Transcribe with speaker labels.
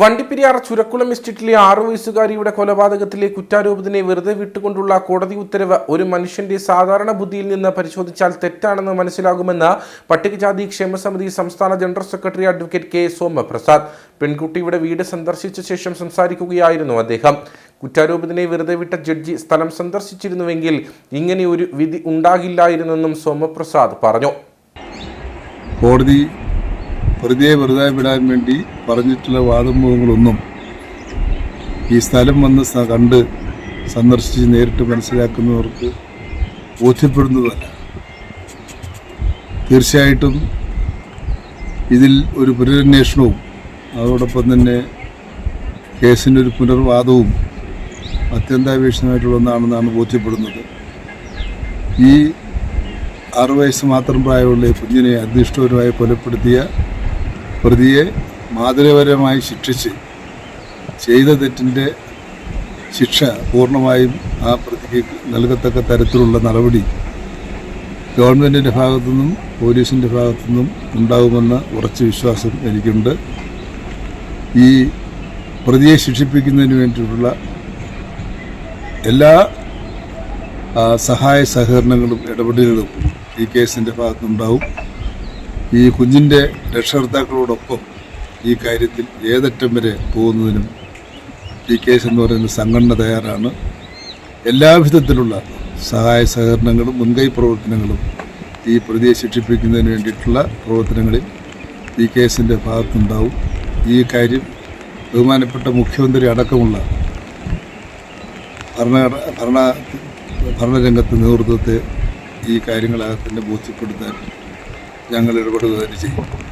Speaker 1: വണ്ടിപ്പെരിയാർ ചുരക്കുളം എസ്റ്റേറ്റിലെ ആറു വയസ്സുകാരിയുടെ കൊലപാതകത്തിലെ കുറ്റാരോപിതനെ വെറുതെ വിട്ടുകൊണ്ടുള്ള കോടതി ഉത്തരവ് ഒരു മനുഷ്യന്റെ സാധാരണ ബുദ്ധിയിൽ നിന്ന് പരിശോധിച്ചാൽ തെറ്റാണെന്ന് മനസ്സിലാകുമെന്ന് പട്ടികജാതി ക്ഷേമസമിതി സംസ്ഥാന general secretary advocate K Somaprasad. പെൺകുട്ടിയുടെ വീട് സന്ദർശിച്ച ശേഷം സംസാരിക്കുകയായിരുന്നു അദ്ദേഹം. കുറ്റാരോപിതനെ വെറുതെ വിട്ട ജഡ്ജി സ്ഥലം സന്ദർശിച്ചിരുന്നുവെങ്കിൽ ഇങ്ങനെ ഒരു വിധി ഉണ്ടാകില്ലായിരുന്നെന്നും സോമപ്രസാദ് പറഞ്ഞു.
Speaker 2: കോടതി പ്രതിയെ വെറുതെ വിടാൻ വേണ്ടി പറഞ്ഞിട്ടുള്ള വാദമുഖങ്ങളൊന്നും ഈ സ്ഥലം വന്ന് കണ്ട് സന്ദർശിച്ച് നേരിട്ട് മനസ്സിലാക്കുന്നവർക്ക് ബോധ്യപ്പെടുന്നതല്ല. തീർച്ചയായിട്ടും ഇതിൽ ഒരു പുനരന്വേഷണവും അതോടൊപ്പം തന്നെ കേസിന്റെ ഒരു പുനർവാദവും അത്യന്താപേക്ഷിതമായിട്ടുള്ള ഒന്നാണെന്നാണ് ബോധ്യപ്പെടുന്നത്. ഈ ആറു വയസ്സ് മാത്രം പ്രായമുള്ള കുഞ്ഞിനെ അധിഷ്ഠപരമായി കൊലപ്പെടുത്തിയ പ്രതിയെ മാതൃപരമായി ശിക്ഷിച്ച് ചെയ്ത തെറ്റിന്റെ ശിക്ഷ പൂർണമായും ആ പ്രതിക്ക് നൽകത്തക്ക തരത്തിലുള്ള നടപടി ഗവൺമെന്റിന്റെ ഭാഗത്തു നിന്നും പോലീസിന്റെ ഭാഗത്തു നിന്നും ഉണ്ടാകുമെന്ന ഉറച്ച വിശ്വാസം എനിക്കുണ്ട്. ഈ പ്രതിയെ ശിക്ഷിപ്പിക്കുന്നതിന് വേണ്ടിയിട്ടുള്ള എല്ലാ സഹായ സഹകരണങ്ങളും ഇടപെടലുകളും ഈ കേസിന്റെ ഭാഗത്തുനിന്നുണ്ടാവും. ഈ കുഞ്ഞിന്റെ രക്ഷകർത്താക്കളോടൊപ്പം ഈ കാര്യത്തിൽ ഏതറ്റം വരെ പോകുന്നതിനും ഈ കേസ് എന്ന് പറയുന്ന സംഘടന തയ്യാറാണ്. എല്ലാവിധത്തിലുള്ള സഹായ സഹകരണങ്ങളും മുൻകൈ പ്രവർത്തനങ്ങളും ഈ പ്രതിയെ ശിക്ഷിപ്പിക്കുന്നതിന് വേണ്ടിയിട്ടുള്ള പ്രവർത്തനങ്ങളിൽ ഈ കേസിന്റെ ഭാഗത്തുണ്ടാവും. ഈ കാര്യം ബഹുമാനപ്പെട്ട മുഖ്യമന്ത്രി അടക്കമുള്ള ഭരണ ഭരണ ഭരണരംഗത്തെ നേതൃത്വത്തെ ഈ കാര്യങ്ങളകത്തന്നെ ബോധ്യപ്പെടുത്താൻ ഞങ്ങൾ ഇടപെടുക തന്നെ ചെയ്യും